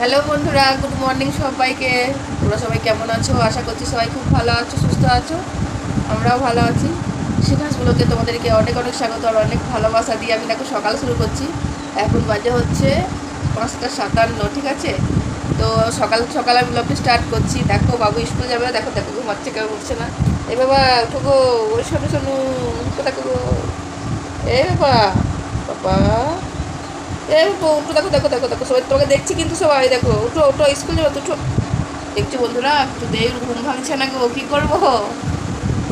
Hello বন্ধুরা, good morning সবাইকে। তোমরা সবাই কেমন আছো? আশা করছি সবাই খুব ভালো আছো, সুস্থ আছো। আমরাও ভালো আছি। সিনহাসগুলোকে তোমাদেরকে অনেক অনেক স্বাগত, আর অনেক ভালোবাসা দিয়ে আমি দেখো সকাল শুরু করছি। এখন বাজে হচ্ছে পাঁচটা সাতান্ন, ঠিক আছে? তো সকাল সকাল আমি ব্লগটি স্টার্ট করছি। দেখো বাবু স্কুল যাবে না, দেখো দেখো, ঘুমাচ্ছে কেউ উঠছে না। এ বাবা গো ওই শোনো উঠো দেখো এ বাবা বাবা। এই উঠো দেখো দেখো দেখো দেখো, সবাই তোমাকে দেখছি কিন্তু সবাই, দেখো, উঠো উঠো স্কুল যাব তো উঠো। দেখছি বন্ধুরা, একটু দেরি, ঘুম ভাঙছে না গো, কী করব?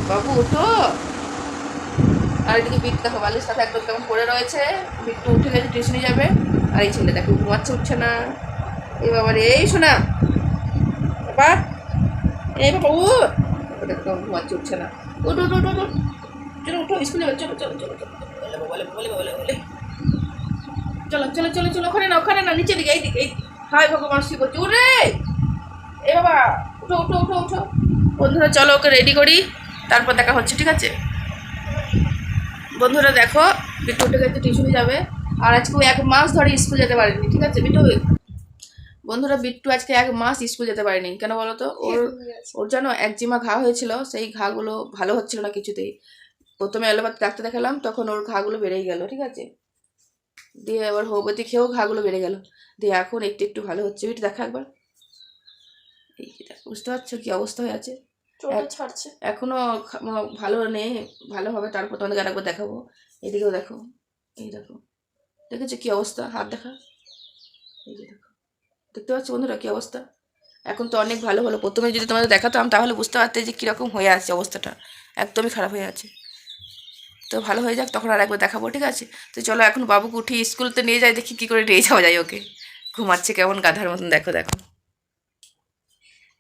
বাবু, উঠো। আর এদিকে বিট দেখো বালির সাথে একদম কেমন পড়ে রয়েছে। বিট্টু উঠে গেছে টিউশনে যাবে। আর এই ছেলে দেখো, ঘুমাচ্ছে, উঠছে না। এই বাবা রে, এই শোনা। বাবা, এই বাবা ও দেখো ঘুমাচ্ছে, উঠছে না। উঠ উঠ উঠ উঠ। চলো, উঠো স্কুলে চলো চলো চলো চলো, বলে বলে বলে বলে বলে। চলো চলো চলো চলো ওখানে না ওখানে না নিচে দিকে এই দিকে এই হায় ভগবান শ্রী করছি এ বাবা উঠো উঠো উঠো উঠো। বন্ধুরা চলো ওকে রেডি করি তারপর দেখা হচ্ছে ঠিক আছে? বন্ধুরা দেখো বিট্টু উঠে গেছে টিউশনে যাবে। আর আজকে এক মাস ধরে স্কুল যেতে পারেনি ঠিক আছে বিট্টু? বন্ধুরা বিট্টু আজকে এক মাস স্কুল যেতে পারেনি কেন বলো তো? ওর ওর যেন একজিমা ঘা হয়েছিল সেই ঘাগুলো ভালো হচ্ছিল না কিছুতেই। প্রথমে এলোপাতি ডাক্তার দেখালাম তখন ওর ঘাগুলো বেড়েই গেল ঠিক আছে? দিয়ে আবার হোমিওপ্যাথি খেয়েও ঘাগুলো বেড়ে গেল। দিয়ে এখন একটু একটু ভালো হচ্ছে। বিটু দেখা একবার। এই বুঝতে পারছ কি অবস্থা হয়ে আছে? ছাড়ছে। এখনও ভালো নেই ভালো হবে তারপর তোমাদের আরেকবার দেখাবো। এদিকেও দেখো। এই দেখো। দেখেছ কি অবস্থা? হাত দেখা। এই যে দেখো। দেখতে পাচ্ছ বন্ধুরা কী অবস্থা? এখন তো অনেক ভালো হলো। প্রথমে যদি তোমাদের দেখাতাম তাহলে বুঝতে পারতে যে কীরকম হয়ে আছে অবস্থাটা। একদমই খারাপ হয়ে আছে। তো ভালো হয়ে যাক, তখন আর একবার দেখাবো, ঠিক আছে? তো চলো এখন বাবুকে উঠি স্কুলতে নিয়ে যাই, দেখি কী করে নিয়ে যাওয়া যায় ওকে। ঘুমাচ্ছে কেমন গাধার মতন, দেখো দেখো।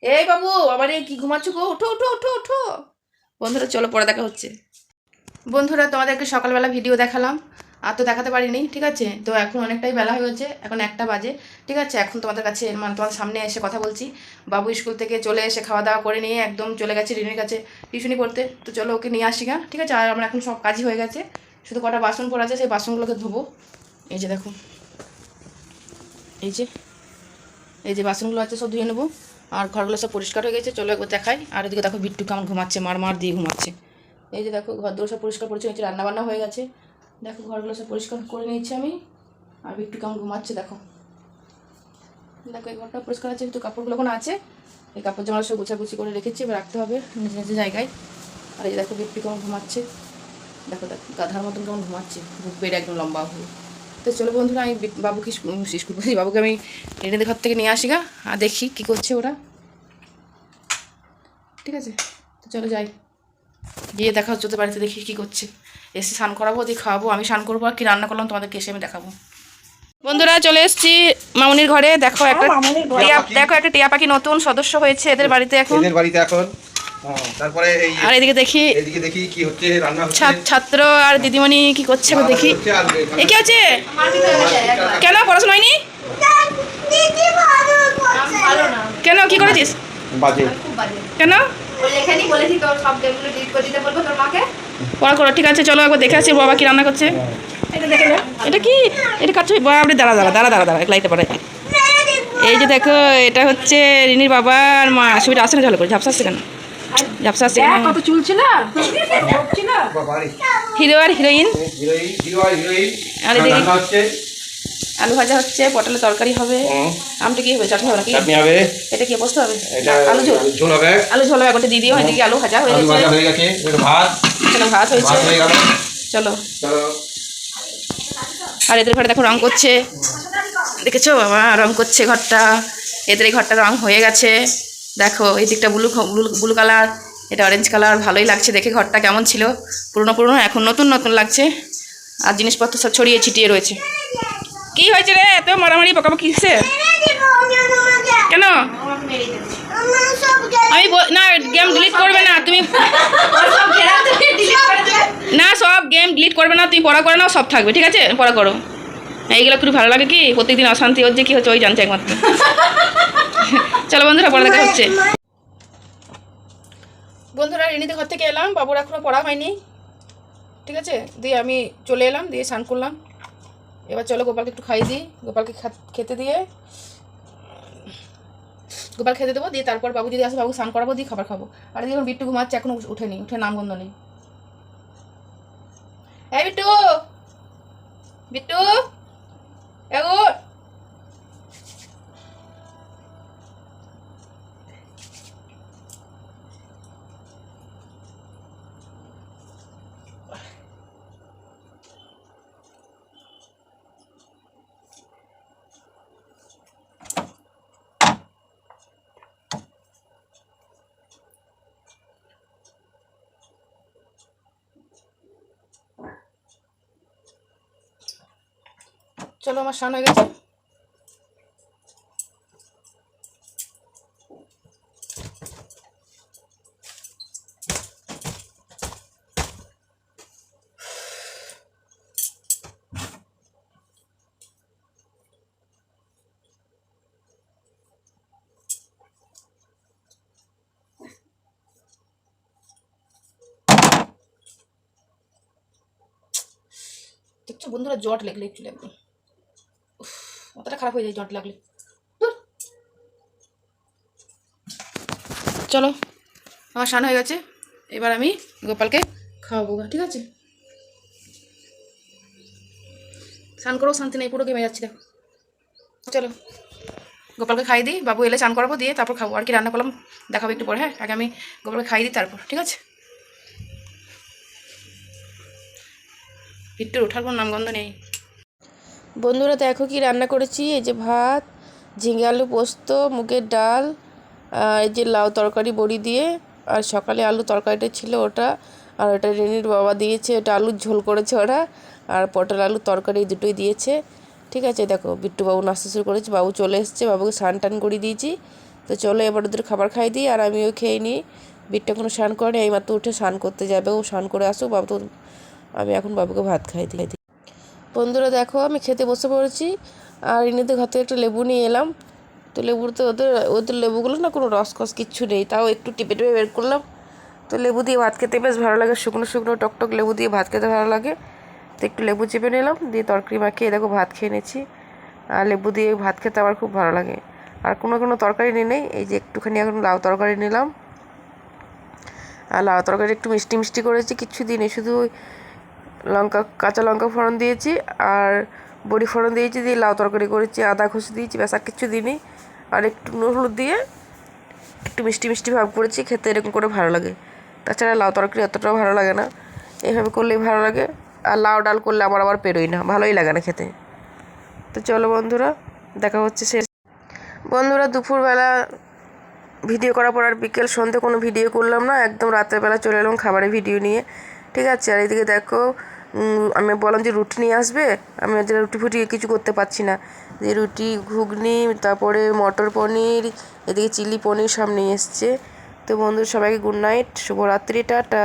এই বাবু আমার কি ঘুমাচ্ছ গো? উঠো উঠো উঠো উঠো বন্ধুরা, চলো পরে দেখা হচ্ছে। বন্ধুরা, তোমাদেরকে সকালবেলা ভিডিও দেখালাম। আর তো দেখাতে পারিনি, ঠিক আছে? তো এখন অনেকটাই বেলা হয়ে গেছে, এখন একটা বাজে, ঠিক আছে? এখন তোমাদের কাছে মানে তোমাদের সামনে এসে কথা বলছি। বাবু স্কুল থেকে চলে এসে খাওয়া দাওয়া করে নিয়ে একদম চলে গেছে রিনির কাছে টিউশনি পড়তে তো চলো ওকে নিয়ে আসি গা ঠিক আছে? আর আমার এখন সব কাজই হয়ে গেছে। শুধু কটা বাসন পড়ে আছে, সেই বাসনগুলোকে ধোবো। এই যে দেখো। এই যে এই যে বাসনগুলো আছে সব ধুয়ে নেব। আর ঘরগুলো সব পরিষ্কার হয়ে গেছে, চলো একবার দেখাই। আর এদিকে দেখো বিট্টু কেমন ঘুমাচ্ছে মার মার দিয়ে ঘুমাচ্ছে। এই যে দেখো ঘর দোর সব পরিষ্কার পরিচ্ছন্ন হয়েছে রান্না বান্না হয়ে গেছে। দেখো ঘরগুলো সব পরিষ্কার করে নিয়েছি আমি। আর বিট্টু কেমন ঘুমাচ্ছে দেখো। দেখো এই ঘরটা পরিষ্কার আছে কিন্তু কাপড়গুলো এখন আছে। এই কাপড় জামা সব গুছাগুছি করে রেখেছি এবার রাখতে হবে নিজ নিজ জায়গায়। আর এই দেখো বিট্টু কেমন ঘুমাচ্ছে। দেখো দেখো গাধার মতন কেমন ঘুমাচ্ছে। বেড়ে একদম লম্বা হয়ে। তো চলো বন্ধুরা আমি বাবুকে স্কুল বলছি, বাবুকে আমি রেডিদের ঘর থেকে নিয়ে আসি গা। আর দেখি কী করছে ওরা। ঠিক আছে? তো চলো যাই। গিয়ে দেখা হচ্ছে ওদের বাড়িতে দেখি কী করছে। এসে স্নান করাবো দিয়ে খাওয়াবো আমি স্নান করব আর কি রান্না করলাম তোমাদেরকে এসে আমি দেখাবো। বন্ধুরা চলে এসেছি মামুনির ঘরে। দেখো একটা টিয়া দেখো একটা টিয়া পাখি নতুন সদস্য হয়েছে এদের বাড়িতে এখন। এদের বাড়িতে এখন। হ্যাঁ, তারপরে এই আর এদিকে দেখি এদিকে দেখি কি হচ্ছে রান্না হচ্ছে। ছাত্র আর দিদিমণি কি করছে আমি দেখি। হচ্ছে আর এ কি হচ্ছে? কেন পড়াশোনা হয়নি? কেন কি করেছিস? বাজে। কেন? লেখানি বলেছি তোর সব গেমগুলো ডিলিট করে দিতে বলব তোর মাকে। পড়া করো ঠিক আছে চলো একবার দেখে আসি বাবা কি রান্না করছে। এটা দেখে এটা কি? এটা কাটছো বাবরে দাঁড়া দাঁড়া দাঁড়া দাঁড়া দাঁড়া লাইটে পারে এই যে দেখো এটা হচ্ছে রিনির বাবা আর মা। ছবিটা আসে না ঝালো করে ঝাপসা আসছে কেন? ঝাপসা আসছে কেন? কত চুল ছিল হিরো আর হিরোইন? হিরোইন হিরো আর হিরোইন। আর এদিকে- আলু ভাজা হচ্ছে পটলের তরকারি হবে। আমটা কি হবে? চাটনি হবে নাকি? চাটনি হবে। এটা কি বসতে হবে? আলু ঝোল। ঝোল হবে। আলু ঝোল হবে একটা দিয়ে দিও। এদিকে আলু ভাজা হয়ে আলু ভাজা গেছে হয়ে গেছে। একটু ভাত। এখানে ভাত হয়েছে। ভাত হয়ে গেল। চলো। চলো। আর এদের ঘরে দেখো রং করছে। দেখেছ? বাবা রং করছে ঘরটা। এদের এই ঘরটা রং হয়ে গেছে। দেখো এই দিকটা ব্লু ব্লু ব্লু কালার এটা অরেঞ্জ কালার ভালোই লাগছে দেখে ঘরটা কেমন ছিল। পুরনো পুরনো এখন নতুন নতুন লাগছে। আর জিনিসপত্র সব ছড়িয়ে ছিটিয়ে রয়েছে। কি হয়েছে রে? এত মারামারি, বকাবকি কিসে কেন? আমি না গেম ডিলিট করবে না, তুমি না, সব গেম ডিলিট করবে না, তুমি পড়া করে নাও, সব থাকবে, ঠিক আছে? পড়া করো। এইগুলো খুব ভালো লাগে কি? প্রত্যেকদিন অশান্তি হচ্ছে, কি হচ্ছে, ওই জানছে একমাত্র। চলো বন্ধুরা পড়া দেখা হচ্ছে। বন্ধুরা, রিনিতে ঘর থেকে এলাম, বাবুর এখনও পড়া হয়নি। ঠিক আছে? দিয়ে আমি চলে এলাম, দিয়ে স্নান করলাম। এবার চলো গোপালকে একটু খাইয়ে দিই। গোপালকে খেতে দিয়ে। গোপাল খেতে দেবো, দিয়ে তারপর বাবু যদি আসে বাবু স্নান করাবো, দিয়ে খাবার খাব। আর দেখুন, বিট্টু ঘুমাচ্ছে, এখনও উঠেনি, উঠে নাম গন্ধ নেই। হ্যাঁ বিট্টু! বিট্টু! এগো চলো আমার স্নান হয়ে গেছে বন্ধুরা জট লাগবে। উফ, মাথাটা খারাপ হয়ে যায়, জট লাগলে। চলো, আমার স্নান হয়ে গেছে। এবার আমি গোপালকে খাওয়াবো ঠিক আছে? স্নান করেও শান্তি নেই, পুরো ঘেমে যাচ্ছি, দেখো। চলো, গোপালকে খাই দিই, বাবু এলে স্নান করাবো, দিয়ে তারপর খাব। আর কি রান্না করলাম, দেখাবো একটু পরে হ্যাঁ? আগে আমি গোপালকে খাই দিই, তারপর, ঠিক আছে? পিট্টুর ওঠার কোনো নামগন্ধ নেই। বন্ধুরা দেখো কি রান্না করেছি, এই যে ভাত, ঝিঙে আলু পোস্ত, মুগের ডাল আর এই যে লাউ তরকারি বড়ি দিয়ে, আর সকালে আলু তরকারিটা ছিল ওটা, আর ওটা রেনির বাবা দিয়েছে, ওটা আলুর ঝোল করেছে ওরা, আর পটল আলু তরকারি দুটোই দিয়েছে, ঠিক আছে? দেখো বিট্টু বাবু নাস্তা শুরু করেছে, বাবু চলে এসছে, বাবুকে স্নান টান করে দিয়েছি, তো চলো এবার ওদের খাবার খাই দিই, আর আমিও খেয়ে নিই। বিট্টু কোনো স্নান করেনি এই মাত্র উঠে স্নান করতে যাবে, ও স্নান করে আসুক, বাবু তো, আমি এখন বাবুকে ভাত খাই দিই বন্ধুরা দেখো, আমি খেতে বসে পড়েছি। আর ইনিতে ঘর থেকে একটা লেবু নিয়ে এলাম। তো লেবুতে ওদের ওদের লেবুগুলো না কোনো রসকস কিচ্ছু নেই, তাও একটু টিপে টিপে বের করলাম। তো লেবু দিয়ে ভাত খেতে বেশ ভালো লাগে, শুকনো শুকনো টকটক লেবু দিয়ে ভাত খেতে ভালো লাগে। তো একটু লেবু চেপে নিলাম, দিয়ে তরকারি মাখিয়ে দেখো ভাত খেয়ে নিয়েছি। আর লেবু দিয়ে ভাত খেতে আমার খুব ভালো লাগে। আর কোনো কোনো তরকারি নিয়ে নেই, এই যে একটুখানি এখন লাউ তরকারি নিলাম। আর লাউ তরকারি একটু মিষ্টি মিষ্টি করেছি, কিচ্ছু দিনে শুধু লঙ্কা, কাঁচা লঙ্কা ফোড়ন দিয়েছি আর বড়ি ফোড়ন দিয়েছি, দিয়ে লাউ তরকারি করেছি, আদা ঘষে দিয়েছি, ব্যাস কিচ্ছু দিইনি। আর একটু নুন হলুদ দিয়ে একটু মিষ্টি মিষ্টি ভাব করেছি, খেতে এরকম করে ভালো লাগে। তাছাড়া লাউ তরকারি অতটাও ভালো লাগে না। এইভাবে করলেই ভালো লাগে। আর লাউ ডাল করলে আমার আবার পেরোই না, ভালোই লাগে না খেতে। তো চলো বন্ধুরা, দেখা হচ্ছে সে বন্ধুরা, দুপুরবেলা ভিডিও করার পর আর বিকেল সন্ধে কোনো ভিডিও করলাম না, একদম রাতের বেলা চলে এলাম খাবারের ভিডিও নিয়ে। ঠিক আছে, আর এদিকে দেখো আমি বললাম যে রুটি নিয়ে আসবে, আমি ওদের রুটি ফুটি কিছু করতে পারছি না। যে রুটি, ঘুগনি, তারপরে মটর পনির, এদিকে চিলি পনির সব নিয়ে এসছে। তো বন্ধু সবাইকে গুড নাইট শুভরাত্রি, টাটা।